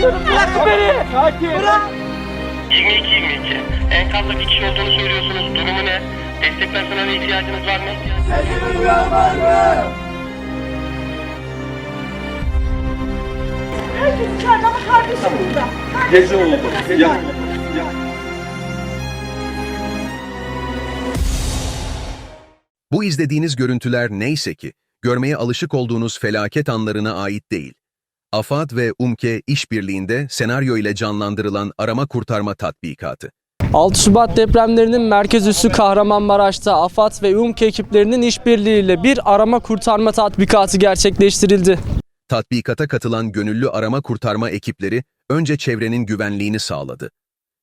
istiyorum. Bırakın beni. Bırak. 22-22. Enkazda bir kişi olduğunu söylüyorsunuz. Durumu ne? Destek personeline ihtiyacınız var mı? Herkes içeride ama kardeşim burada. Gece oldu. Ya, Bu izlediğiniz görüntüler neyse ki, görmeye alışık olduğunuz felaket anlarına ait değil. AFAD ve UMKE işbirliğinde senaryo ile canlandırılan arama kurtarma tatbikatı. 6 Şubat depremlerinin merkez üssü Kahramanmaraş'ta AFAD ve UMKE ekiplerinin işbirliğiyle bir arama kurtarma tatbikatı gerçekleştirildi. Tatbikata katılan gönüllü arama kurtarma ekipleri önce çevrenin güvenliğini sağladı.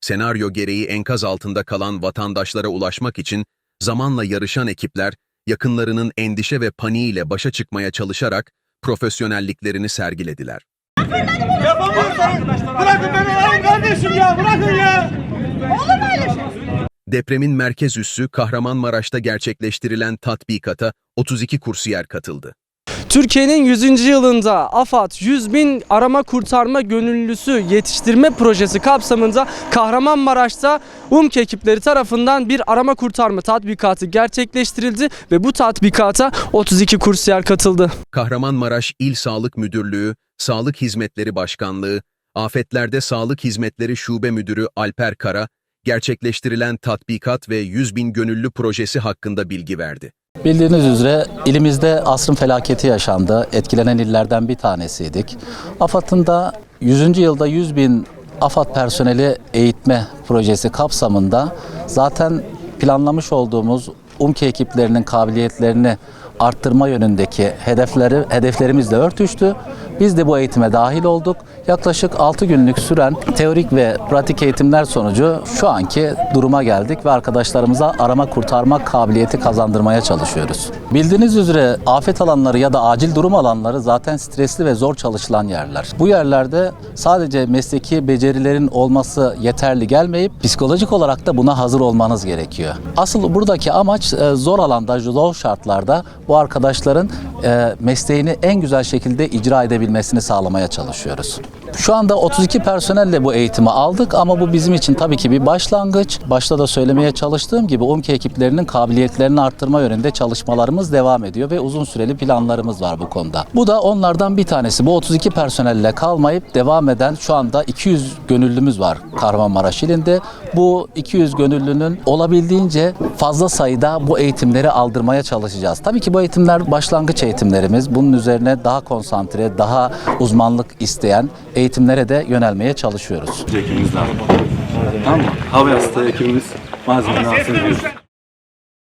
Senaryo gereği enkaz altında kalan vatandaşlara ulaşmak için zamanla yarışan ekipler yakınlarının endişe ve paniğiyle başa çıkmaya çalışarak profesyonelliklerini sergilediler. bırakın beni lan kardeşim ya bırakın ya. Depremin merkez üssü Kahramanmaraş'ta gerçekleştirilen tatbikata 32 kursiyer katıldı. Türkiye'nin 100. yılında AFAD 100 bin arama kurtarma gönüllüsü yetiştirme projesi kapsamında Kahramanmaraş'ta UMKE ekipleri tarafından bir arama kurtarma tatbikatı gerçekleştirildi ve bu tatbikata 32 kursiyer katıldı. Kahramanmaraş İl Sağlık Müdürlüğü, Sağlık Hizmetleri Başkanlığı, Afetlerde Sağlık Hizmetleri Şube Müdürü Alper Kara, gerçekleştirilen tatbikat ve 100 bin gönüllü projesi hakkında bilgi verdi. Bildiğiniz üzere ilimizde asrın felaketi yaşandı. Etkilenen illerden bir tanesiydik. AFAD'ın da 100. yılda 100 bin AFAD personeli eğitme projesi kapsamında zaten planlamış olduğumuz UMKE ekiplerinin kabiliyetlerini arttırma yönündeki hedefleri hedeflerimizle örtüştü. Biz de bu eğitime dahil olduk. Yaklaşık 6 günlük süren teorik ve pratik eğitimler sonucu şu anki duruma geldik ve arkadaşlarımıza arama kurtarma kabiliyeti kazandırmaya çalışıyoruz. Bildiğiniz üzere afet alanları ya da acil durum alanları zaten stresli ve zor çalışılan yerler. Bu yerlerde sadece mesleki becerilerin olması yeterli gelmeyip psikolojik olarak da buna hazır olmanız gerekiyor. Asıl buradaki amaç e, zor alanda, zor şartlarda bu arkadaşların e, mesleğini en güzel şekilde icra edebilmesini sağlamaya çalışıyoruz. Şu anda 32 personelle bu eğitimi aldık ama bu bizim için tabii ki bir başlangıç. Başta da söylemeye çalıştığım gibi UMKE ekiplerinin kabiliyetlerini arttırma yönünde çalışmalarımız devam ediyor ve uzun süreli planlarımız var bu konuda. Bu da onlardan bir tanesi. Bu 32 personelle kalmayıp devam eden şu anda 200 gönüllümüz var Kahramanmaraş ilinde. Bu 200 gönüllünün olabildiğince fazla sayıda bu eğitimleri aldırmaya çalışacağız. Tabii ki bu eğitimler başlangıç eğitimlerimiz. Bunun üzerine daha konsantre, daha uzmanlık isteyen eğitimlere de yönelmeye çalışıyoruz. Ekibimiz lazım. Tamam mı? Hava yastığı ekibimiz malzemeleri alsın.